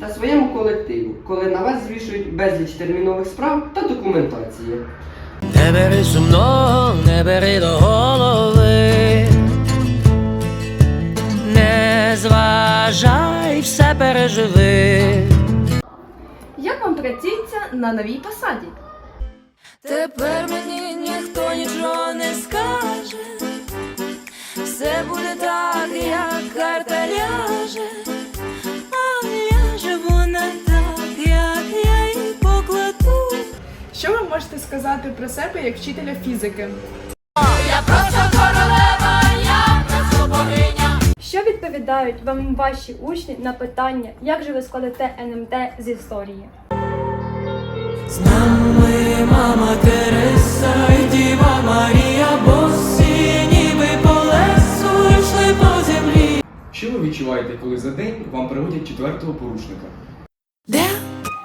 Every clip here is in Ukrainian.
та своєму колективу, коли на вас звішують безліч термінових справ та документації. Не бери сумного, не бери до голови, не зважай, все переживи. Як вам працюється на новій посаді? Тепер мені ніхто нічого не скаже. Все буде так, як карта ляже, можете сказати про себе як вчителя фізики? Я просто королева, я просто богиня. Що відповідають вам ваші учні на питання, як же ви складете НМТ з історії? З нами мама Тереса і Діва Марія, босі ніби по лесу йшли по землі. Що ви відчуваєте, коли за день вам приводять четвертого порушника? Де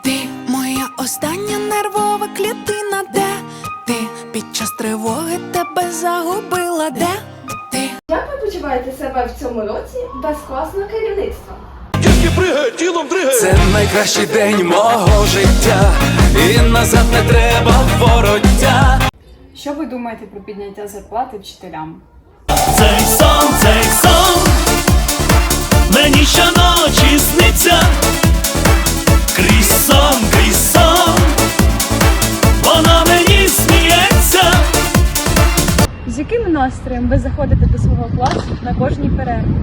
ти, моя остання нервова клітина? Ти під час тривоги тебе загубила? Де ти? Як ви почуваєте себе в цьому році без класного керівництва? Це найкращий день мого життя, і назад не треба вороття. Що ви думаєте про підняття зарплати вчителям? Цей сон, цей сон, мені щоночі сниться, настроєм ви заходите до свого класу на кожній перерві?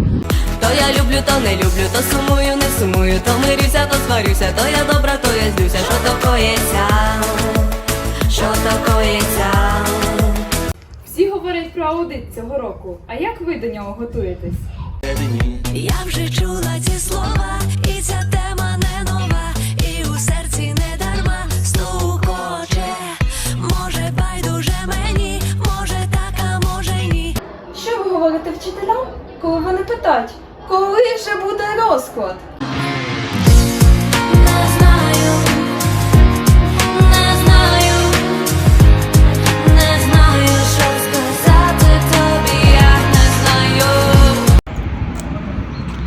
То я люблю, то не люблю, то сумую, не сумую, то мирюся, то сварюся, то я добра, то я злюся, що то коїться, що то коїться. Всі говорять про аудит цього року. А як ви до нього готуєтесь? Я вже чула ці слова, і ця тема коли коли вже буде розклад? Не знаю, не знаю, не знаю, що сказати тобі, я не знаю.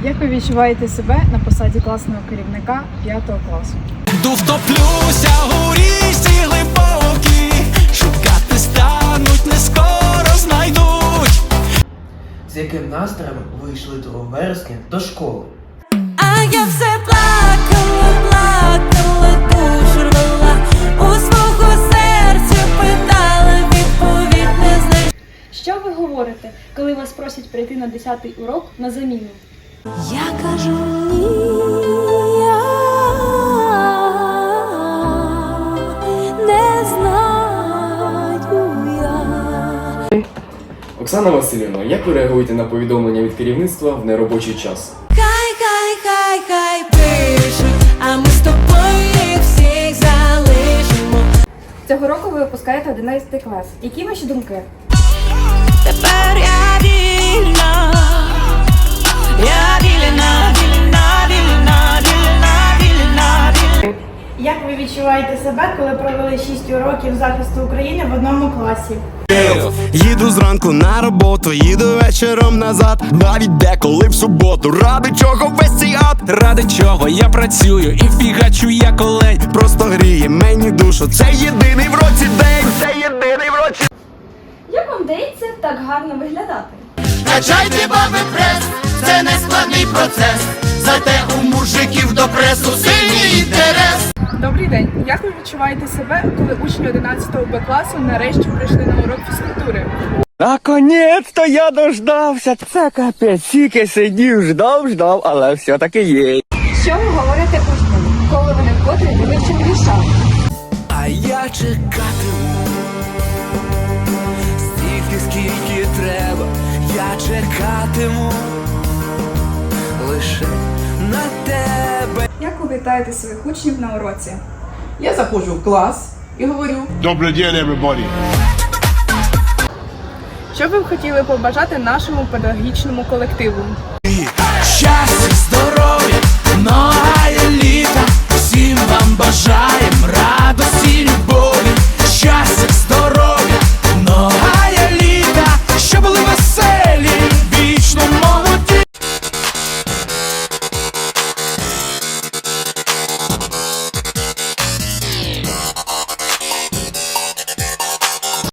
Як ви відчуваєте себе на посаді класного керівника 5 класу? Йду втоплюся у з яким настроєм ви йшли 2 вересня до школи. А я все плакала, плакала, душу рвала, у свого серця питала, відповідь не знайшла. Що ви говорите, коли вас просять прийти на 10-й урок на заміну? Я кажу ні, Оксана Васильівна, як ви реагуєте на повідомлення від керівництва в неробочий час? Хай, хай, хай, хай пишуть, а ми з тобою їх всіх залишимо. Цього року ви випускаєте 11 клас. Які ваші думки? Тепер 6 уроків захисту України в одному класі? Їду зранку на роботу, їду вечором назад, навіть деколи в суботу. Ради чого весь цей ад? Ради чого я працюю і фігачу як олень. Просто гріє мені душу. Це єдиний в році день. Це єдиний в році. Як вам вдається так гарно виглядати? Качайте баби прес, це не складний процес. Зате у мужиків до пресу сильний інтерес. Добрий день! Як ви відчуваєте себе, коли учні 11 Б класу нарешті прийшли на урок фізкультури? Наконець-то я дождався. Це капець, тільки сидів, ждав, ждав, але все-таки є. Що ви говорите учням, коли вони вкотре вивчать вірша? А я чекатиму стільки, скільки треба, я чекатиму лише на тебе. Як ви вітаєте своїх учнів на уроці? Я заходжу в клас і говорю: Добрий день, everybody. Що ви б хотіли побажати нашому педагогічному колективу?